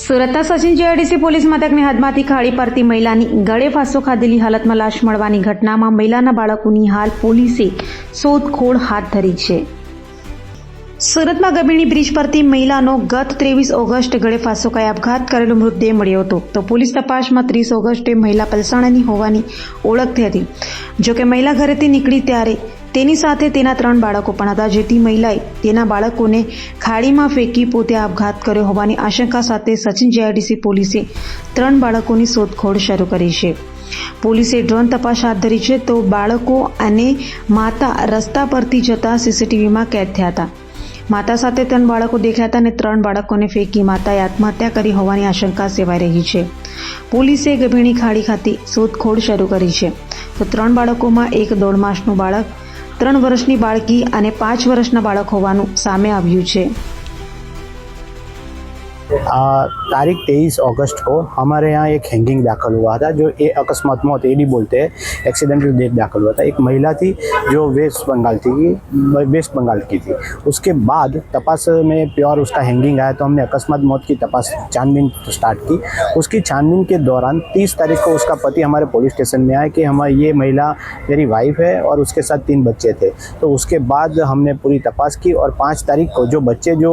સુરતના Sachin GIDC police મથકની હદમાંથી ખાડી પરતી મહિલાની ગળે ફાંસો ખાધેલી હાલતમાં લાશ મળવાની ઘટનામાં મહિલાના બાળકોની હાલ પોલીસે શોધખોળ હાથ ધરી છે. સુરતમાં ગબીણી બ્રિજ પરથી મહિલાનો ગત ત્રેવીસ ઓગસ્ટ ગળે ફાંસો કાય આપઘાત કરેલો મૃતદેહ મળ્યો હતો. તો પોલીસ તપાસમાં ત્રીસ ઓગસ્ટે મહિલા પલસાણાની હોવાની ઓળખ થઈ હતી. જોકે મહિલા ઘરેથી નીકળી ત્યારે તેની સાથે તેના ત્રણ બાળકો પણ હતા. જેથી મહિલાએ તેના બાળકોને ખાડીમાં ફેંકી પોતે આપઘાત કર્યો હોવાની આશંકા સાથે સચિન જીઆઈડીસી પોલીસે ત્રણ બાળકોની શોધખોળ શરૂ કરી છે. પોલીસે ડ્રોન તપાસ હાથ ધરી છે તો બાળકો અને માતા રસ્તા પરથી જતા સીસીટીવીમાં કેદ થયા હતા. માતા સાથે ત્રણ બાળકો દેખાયા હતા અને ત્રણ બાળકોને ફેંકી માતાએ આત્મહત્યા કરી હોવાની આશંકા સેવાઈ રહી છે. પોલીસે ગભીણી ખાડી ખાતે શોધખોળ શરૂ કરી છે. તો ત્રણ બાળકોમાં એક દોઢ માસનું બાળક ત્રણ વર્ષની બાળકી અને પાંચ વર્ષના બાળક હોવાનું સામે આવ્યું છે. तारीख तेईस अगस्त को हमारे यहाँ एक हैंगिंग दाखिल हुआ था, जो ए अकस्मात मौत एडी बोलते हैं एक्सीडेंटल डेथ दाखिल हुआ था। एक महिला थी, जो वेस्ट बंगाल थी वेस्ट बंगाल की थी। उसके बाद तपास में प्योर उसका हैंगिंग आया तो हमने अकस्मात मौत की तपास छानबीन स्टार्ट की। उसकी छानबीन के दौरान तीस तारीख को उसका पति हमारे पुलिस स्टेशन में आया कि हमारी, ये महिला मेरी वाइफ है और उसके साथ तीन बच्चे थे। तो उसके बाद हमने पूरी तपास की और पाँच तारीख को जो बच्चे, जो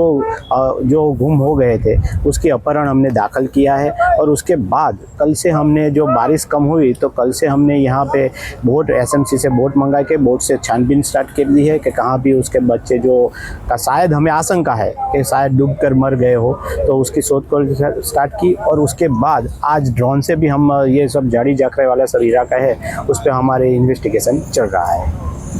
जो गुम हो गए थे उसकी अपहरण हमने दाखिल किया है और उसके बाद कल से हमने जो बारिश कम हुई तो कल से हमने यहाँ पे बोट एसएमसी से बोट मंगा के बोट से छानबीन स्टार्ट कर दी है कि कहाँ भी उसके बच्चे जो का शायद हमें आशंका है कि शायद डूब कर मर गए हो तो उसकी शोधखोल स्टार्ट की और उसके बाद आज ड्रोन से भी हम ये सब जाड़ी जाखरे वाला सब इलाका है, उस पर हमारे इन्वेस्टिगेशन चल रहा है।